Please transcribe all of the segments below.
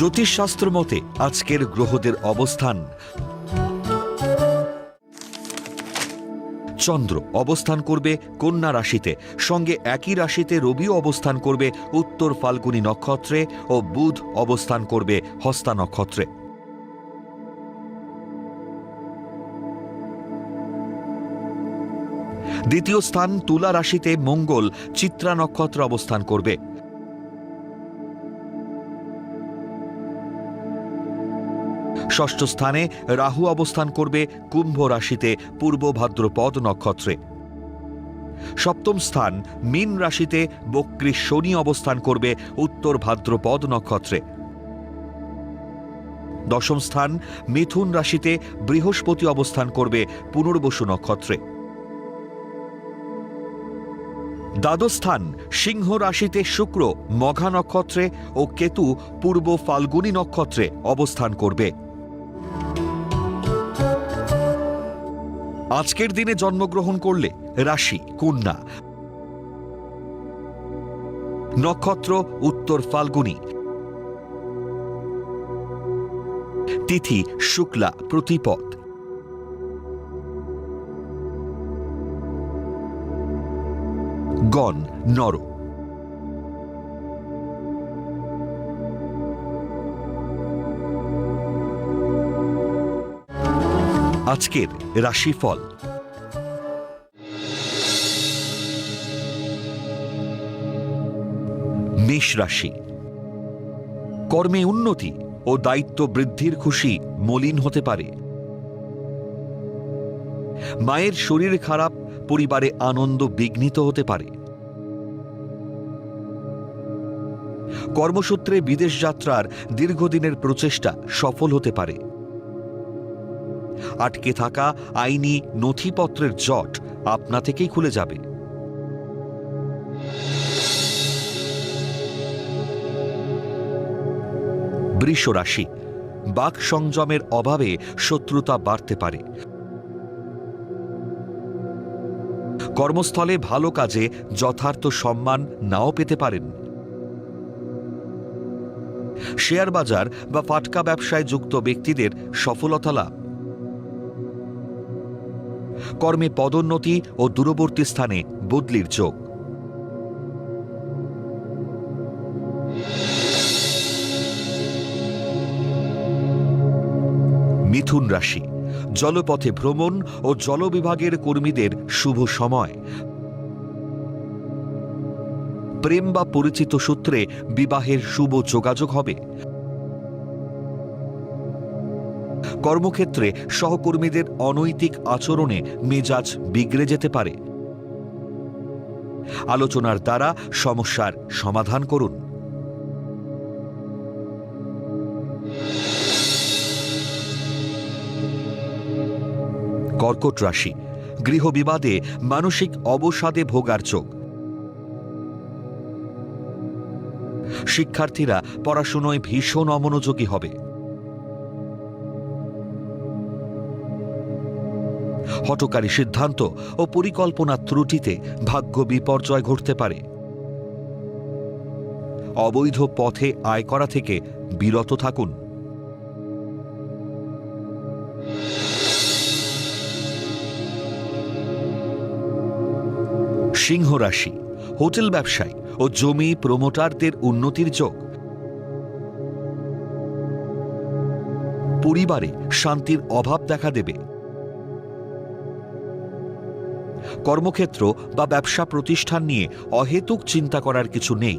জ্যোতিষশাস্ত্র মতে আজকের গ্রহদের অবস্থান। চন্দ্র অবস্থান করবে কন্যা রাশিতে, সঙ্গে একই রাশিতে রবিও অবস্থান করবে উত্তর ফাল্গুনী নক্ষত্রে ও বুধ অবস্থান করবে হস্তা নক্ষত্রে। দ্বিতীয় স্থান তুলা রাশিতে মঙ্গল, চিত্রা নক্ষত্র অবস্থান করবে। ষষ্ঠ স্থানে রাহু অবস্থান করবে কুম্ভ রাশিতে পূর্ব ভাদ্রপদ নক্ষত্রে। সপ্তম স্থান মীন রাশিতে বক্রী শনি অবস্থান করবে উত্তর ভাদ্রপদ নক্ষত্রে। দশম স্থান মিথুন রাশিতে বৃহস্পতি অবস্থান করবে পুনর্বসু নক্ষত্রে। দ্বাদশ স্থান সিংহ রাশিতে শুক্র, মঘা নক্ষত্রে ও কেতু পূর্ব ফাল্গুনী নক্ষত্রে অবস্থান করবে। আজকের দিনে জন্মগ্রহণ করলে রাশি কন্যা। নক্ষত্র উত্তর ফাল্গুনী। তিথি শুক্লা প্রতিপদ। গণ নর আজকের রাশিফল। মেষ রাশি। কর্মে উন্নতি ও দায়িত্ব বৃদ্ধির খুশি মলিন হতে পারে। মায়ের শরীর খারাপ, পরিবারে আনন্দ বিঘ্নিত হতে পারে। কর্মসূত্রে বিদেশ যাত্রার দীর্ঘদিনের প্রচেষ্টা সফল হতে পারে। আটকে থাকা আইনি নথিপত্রের জট আপনা থেকেই খুলে যাবে। বৃষ রাশি বাক সংযমের অভাবে শত্রুতা বাড়তে পারে। কর্মস্থলে ভালো কাজে যথার্থ সম্মান নাও পেতে পারেন। শেয়ার বাজার বা ফাটকা ব্যবসায় যুক্ত ব্যক্তিদের সফলতা লাভ। কর্মে পদোন্নতি ও দূরবর্তী স্থানে বদলির যোগ। মিথুন রাশি, জলপথে ভ্রমণ ও জলবিভাগের কর্মীদের শুভ সময়। প্রেম বা পরিচিত সূত্রে বিবাহের শুভ যোগাযোগ হবে। কর্মক্ষেত্রে সহকর্মীদের অনৈতিক আচরণে মেজাজ বিগড়ে যেতে পারে। আলোচনার দ্বারা সমস্যার সমাধান করুন। কর্কট রাশি গৃহবিবাদে মানসিক অবসাদে ভোগার চোখ। শিক্ষার্থীরা পড়াশুনোয় ভীষণ অমনোযোগী হবে। হটকারী সিদ্ধান্ত ও পরিকল্পনা ত্রুটিতে ভাগ্য বিপর্যয় ঘটতে পারে। অবৈধ পথে আয় করা থেকে বিরত থাকুন। সিংহ রাশি, হোটেল ব্যবসায়ী ও জমি প্রমোটারদের উন্নতির যোগ। পরিবারে শান্তির অভাব দেখা দেবে। কর্মক্ষেত্র বা ব্যবসা প্রতিষ্ঠান নিয়ে অহেতুক চিন্তা করার কিছু নেই।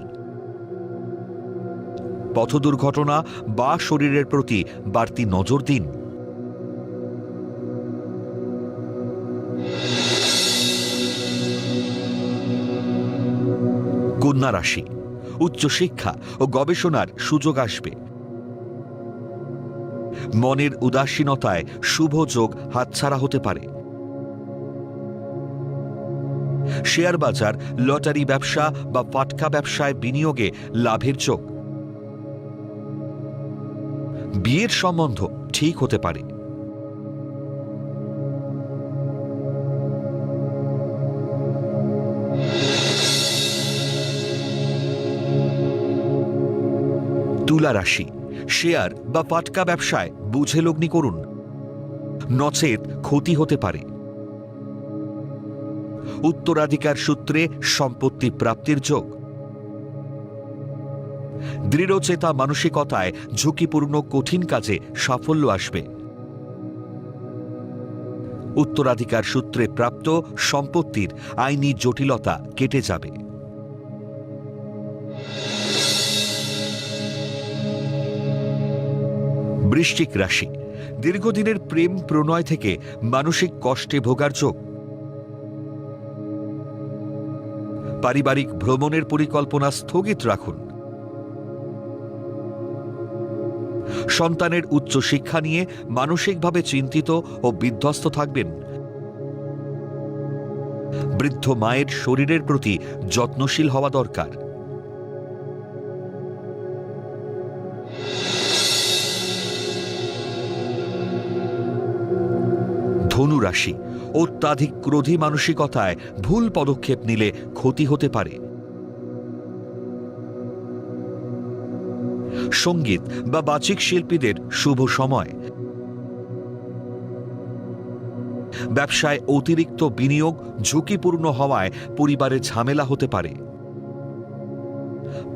পথ দুর্ঘটনা বা শরীরের প্রতি বাড়তি নজর দিন। কন্যা রাশি, উচ্চশিক্ষা ও গবেষণার সুযোগ আসবে। মনের উদাসীনতায় শুভ যোগ হাতছাড়া হতে পারে। শেয়ার বাজার, লটারি ব্যবসা বা ফাটকা ব্যবসায় বিনিয়োগে লাভের চোখ। বিয়ের সম্বন্ধ ঠিক হতে পারে। তুলা রাশি, শেয়ার বা পাটকা ব্যবসায় বুঝে লগ্নি করুন। নচেত ক্ষতি হতে পারে। উত্তরাধিকার সূত্রে সম্পত্তি প্রাপ্তির যোগ। দৃঢ়চেতা মানসিকতায় ঝুঁকিপূর্ণ কঠিন কাজে সাফল্য আসবে। উত্তরাধিকার সূত্রে প্রাপ্ত সম্পত্তির আইনি জটিলতা কেটে যাবে। বৃশ্চিক রাশি, দীর্ঘদিনের প্রেম প্রণয় থেকে মানসিক কষ্টে ভোগার যোগ। পারিবারিক ভ্রমণের পরিকল্পনা স্থগিত রাখুন। সন্তানের উচ্চ শিক্ষা নিয়ে মানসিকভাবে চিন্তিত ও বিধ্বস্ত থাকবেন। বৃদ্ধ মায়ের শরীরের প্রতি যত্নশীল হওয়া দরকার। ধনু রাশি অত্যাধিক ক্রোধী মানসিকতায় ভুল পদক্ষেপ নিলে ক্ষতি হতে পারে। সংগীত বা বাচিক শিল্পীদের শুভ সময়। ব্যবসায় অতিরিক্ত বিনিয়োগ ঝুঁকিপূর্ণ হওয়ায় পরিবারে ঝামেলা হতে পারে।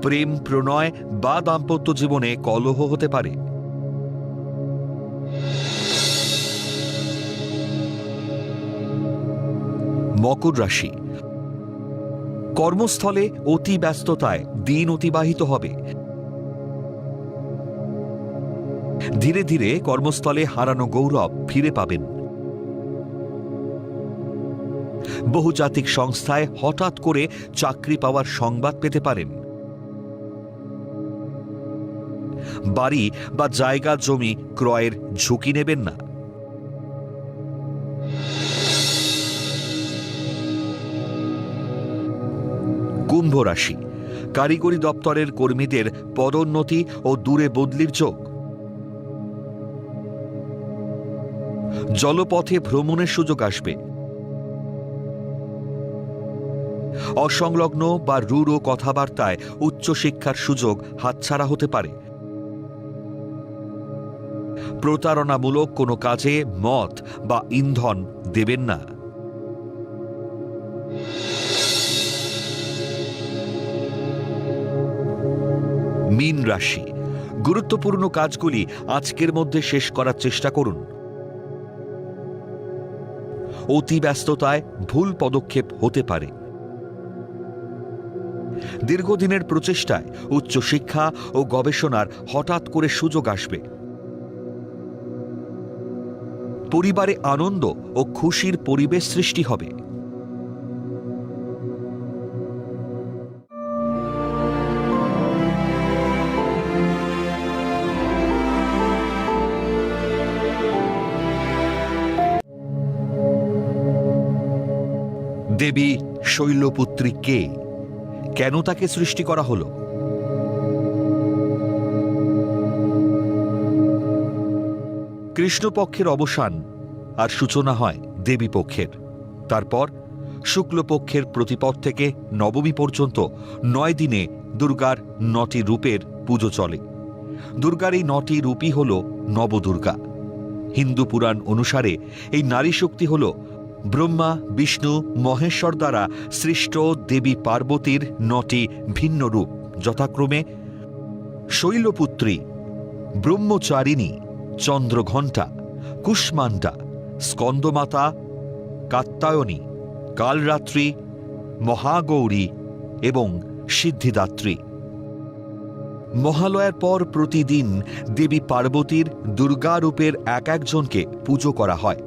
প্রেম, প্রণয় বা দাম্পত্য জীবনে কলহ হতে পারে। মকর রাশি। কর্মস্থলে অতি ব্যস্ততায় দিন অতিবাহিত হবে। ধীরে ধীরে কর্মস্থলে হারানো গৌরব ফিরে পাবেন। বহুজাতিক সংস্থায় হঠাৎ করে চাকরি পাওয়ার সংবাদ পেতে পারেন। বাড়ি বা জায়গা জমি ক্রয়ের ঝুঁকি নেবেন না। কুম্ভ রাশি কারিগরি দপ্তরের কর্মীদের পদোন্নতি ও দূরে বদলির যোগ। জলপথে ভ্রমণের সুযোগ আসবে। অসংলগ্ন বা রূঢ় কথাবার্তায় উচ্চশিক্ষার সুযোগ হাতছাড়া হতে পারে। প্রতারণামূলক কোনো কাজে মত বা ইন্ধন দেবেন না। মীন রাশি। গুরুত্বপূর্ণ কাজগুলি আজকের মধ্যে শেষ করার চেষ্টা করুন। অতি ব্যস্ততায় ভুল পদক্ষেপ হতে পারে। দীর্ঘদিনের প্রচেষ্টায় উচ্চশিক্ষা ও গবেষণার হঠাৎ করে সুযোগ আসবে। পরিবারে আনন্দ ও খুশির পরিবেশ সৃষ্টি হবে। দেবী শৈলপুত্রী কে? কেন তাকে সৃষ্টি করা হলো? কৃষ্ণপক্ষের অবসান আর সূচনা হয় দেবী পক্ষের। তারপর শুক্লপক্ষের প্রতিপদ থেকে নবমী পর্যন্ত নয় দিনে দুর্গার নটি রূপের পুজো চলে। দুর্গার এই নটি রূপই হল নবদুর্গা। হিন্দু পুরাণ অনুসারে এই নারী শক্তি হল ব্রহ্মা, বিষ্ণু, মহেশ্বর দ্বারা সৃষ্ট দেবী পার্বতীর নটি ভিন্ন রূপ। যথাক্রমে, শৈলপুত্রী, ব্রহ্মচারিণী, চন্দ্রঘণ্টা কুষ্মান্ডা স্কন্দমাতা কাত্তায়নী কালরাত্রি, মহাগৌরী এবং সিদ্ধিদাত্রী। মহালয়ার পর প্রতিদিন দেবী পার্বতীর দুর্গারূপের এক একজনকে পুজো করা হয়।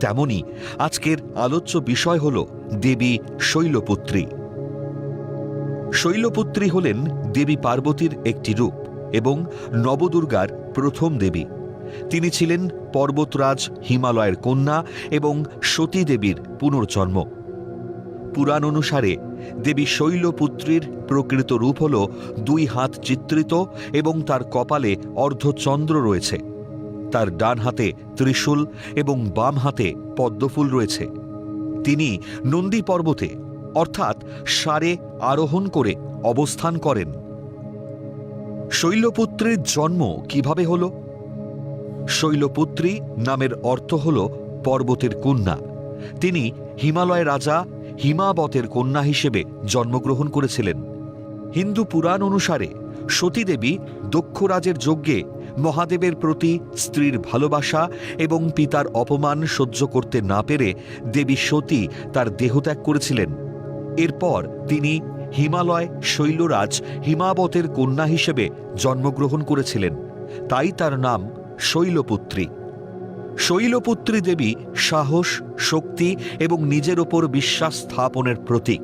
তেমনি আজকের আলোচ্য বিষয় হল দেবী শৈলপুত্রী। শৈলপুত্রী হলেন দেবী পার্বতীর একটি রূপ এবং নবদুর্গার প্রথম দেবী। তিনি ছিলেন পর্বতরাজ হিমালয়ের কন্যা এবং সতী দেবীর পুনর্জন্ম। পুরাণ অনুসারে দেবী শৈলপুত্রীর প্রকৃত রূপ হল দুই হাত চিত্রিত এবং তার কপালে অর্ধচন্দ্র রয়েছে। তার ডান হাতে ত্রিশূল এবং বাম হাতে পদ্মফুল রয়েছে। তিনি নন্দী পর্বতে, অর্থাৎ সারে আরোহণ করে অবস্থান করেন। শৈলপুত্রের জন্ম কীভাবে হল? শৈলপুত্রী নামের অর্থ হল পর্বতের কন্যা। তিনি হিমালয় রাজা হিমাবতের কন্যা হিসেবে জন্মগ্রহণ করেছিলেন। হিন্দু পুরাণ অনুসারে সতীদেবী দক্ষরাজের যজ্ঞে মহাদেবের প্রতি স্ত্রীর ভালোবাসা এবং পিতার অপমান সহ্য করতে না পেরে দেবী সতী তার দেহত্যাগ করেছিলেন। এরপর তিনি হিমালয় শৈলরাজ হিমাবতের কন্যা হিসেবে জন্মগ্রহণ করেছিলেন। তাই তার নাম শৈলপুত্রী। শৈলপুত্রী দেবী সাহস, শক্তি এবং নিজের ওপর বিশ্বাস স্থাপনের প্রতীক।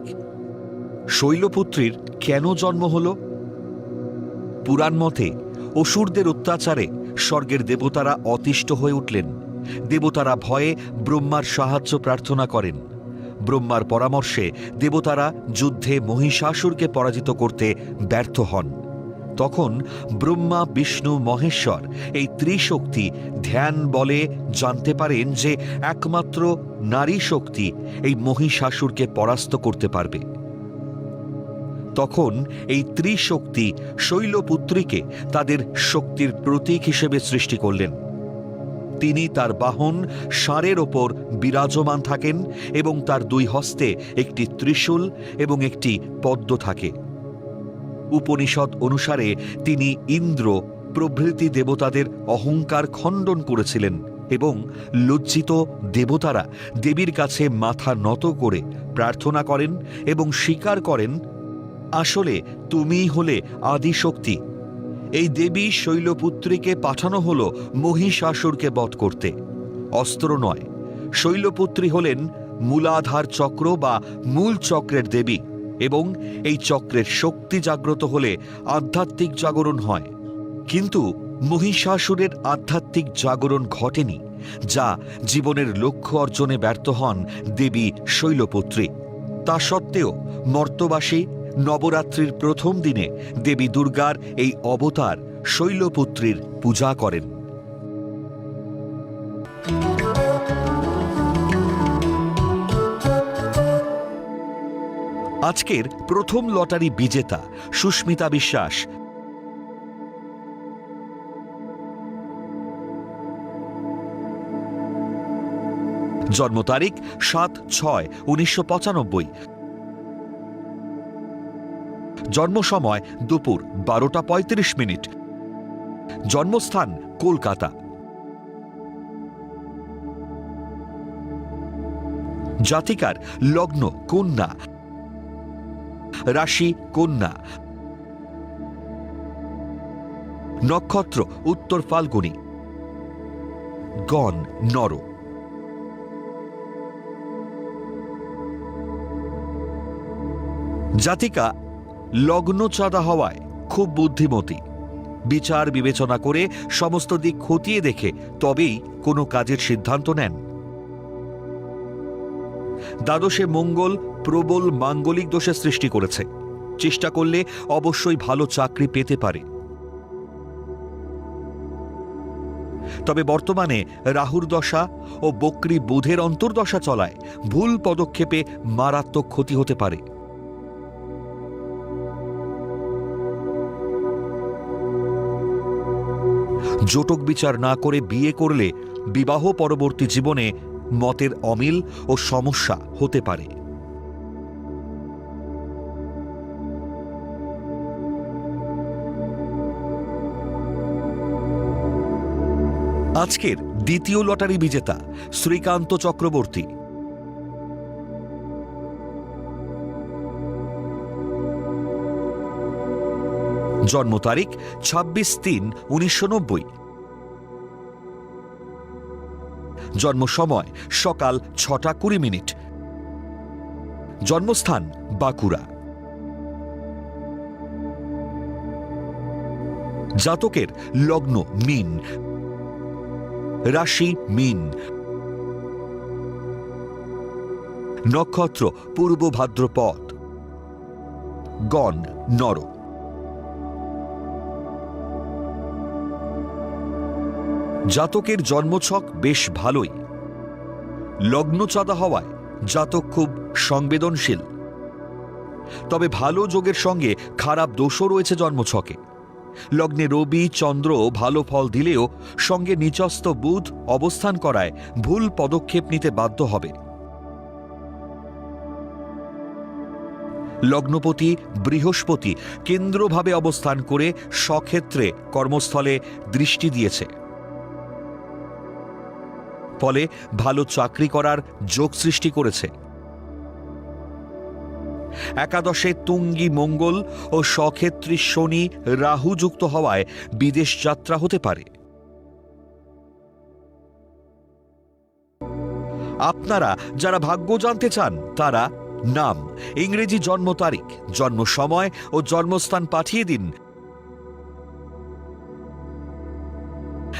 শৈলপুত্রীর কেন জন্ম হল? পুরাণ মতে অসুরদের অত্যাচারে স্বর্গের দেবতারা অতিষ্ঠ হয়ে উঠলেন। দেবতারা ভয়ে ব্রহ্মার সাহায্য প্রার্থনা করেন। ব্রহ্মার পরামর্শে দেবতারা যুদ্ধে মহিষাসুরকে পরাজিত করতে ব্যর্থ হন। তখন ব্রহ্মা, বিষ্ণু, মহেশ্বর এই ত্রিশক্তি ধ্যান বলে জানতে পারেন যে একমাত্র নারী শক্তি এই মহিষাসুরকে পরাস্ত করতে পারবে। তখন এই ত্রিশক্তি শৈলপুত্রীকে তাদের শক্তির প্রতীক হিসেবে সৃষ্টি করলেন। তিনি তার বাহন ষাঁড়ের ওপর বিরাজমান থাকেন এবং তার দুই হস্তে একটি ত্রিশূল এবং একটি পদ্ম থাকে। উপনিষদ অনুসারে তিনি ইন্দ্র প্রভৃতি দেবতাদের অহংকার খণ্ডন করেছিলেন এবং লজ্জিত দেবতারা দেবীর কাছে মাথা নত করে প্রার্থনা করেন এবং স্বীকার করেন আসলে তুমিই হলে আদিশক্তি। এই দেবী শৈলপুত্রীকে পাঠানো হল মহিষাসুরকে বধ করতে। অস্ত্র নয়, শৈলপুত্রী হলেন মূলাধার চক্র বা মূল চক্রের দেবী এবং এই চক্রের শক্তি জাগ্রত হলে আধ্যাত্মিক জাগরণ হয়। কিন্তু মহিষাসুরের আধ্যাত্মিক জাগরণ ঘটেনি, যা জীবনের লক্ষ্য অর্জনে ব্যর্থ হন দেবী শৈলপুত্রী। তা সত্ত্বেও মর্তবাসী নবরাত্রির প্রথম দিনে দেবী দুর্গার এই অবতার শৈলপুত্রীর পূজা করেন। আজকের প্রথম লটারি বিজেতা সুস্মিতা বিশ্বাস। জন্ম তারিখ সাত ছয় উনিশশো পঁচানব্বই। জন্ম সময় দুপুর বারোটা পঁয়ত্রিশ মিনিট। জন্মস্থান কলকাতা। জাতিকার লগ্ন কন্যা। রাশি কন্যা। নক্ষত্র উত্তর ফাল্গুনি। গণ নর। জাতিকা লগ্ন চাঁদা হওয়ায় খুব বুদ্ধিমতী। বিচার বিবেচনা করে সমস্ত দিক খতিয়ে দেখে তবেই কোনো কাজের সিদ্ধান্ত নেন। দ্বাদশে মঙ্গল প্রবল মাঙ্গলিক দোষের সৃষ্টি করেছে। চেষ্টা করলে অবশ্যই ভালো চাকরি পেতে পারে। তবে বর্তমানে রাহুর দশা ও বক্রী বুধের অন্তর্দশা চলায় ভুল পদক্ষেপে মারাত্মক ক্ষতি হতে পারে। জোটক বিচার না করে বিয়ে করলে বিবাহ পরবর্তী জীবনে মতের অমিল ও সমস্যা হতে পারে। আজকের দ্বিতীয় লটারি বিজেতা শ্রীকান্ত চক্রবর্তী জন্ম তারিখ ছাব্বিশ তিন উনিশশো নব্বই। জন্ম সময় সকাল ছটা কুড়ি মিনিট। জন্মস্থান বাঁকুড়া। জাতকের লগ্ন মিন। রাশি মিন। নক্ষত্র পূর্ব ভাদ্রপদ। গণ নর জাতকের জন্মছক বেশ ভালোই। লগ্ন চাঁদা হওয়ায় জাতক খুব সংবেদনশীল। তবে ভালো যোগের সঙ্গে খারাপ দোষও রয়েছে জন্মছকে। লগ্নে রবি, চন্দ্র ভালো ফল দিলেও সঙ্গে নিচস্থ বুধ অবস্থান করায় ভুল পদক্ষেপ নিতে বাধ্য হবে। লগ্নপতি, বৃহস্পতি কেন্দ্রভাবে অবস্থান করে স্বক্ষেত্রে কর্মস্থলে দৃষ্টি দিয়েছে। ফলে ভালো চাকরি করার যোগ সৃষ্টি করেছে। একাদশে তুঙ্গি মঙ্গল ও স্বক্ষেত্রী শনি রাহু যুক্ত হওয়ায় বিদেশ যাত্রা হতে পারে। আপনারা যারা ভাগ্য জানতে চান, তারা নাম, ইংরেজি জন্ম তারিখ, জন্ম সময় ও জন্মস্থান পাঠিয়ে দিন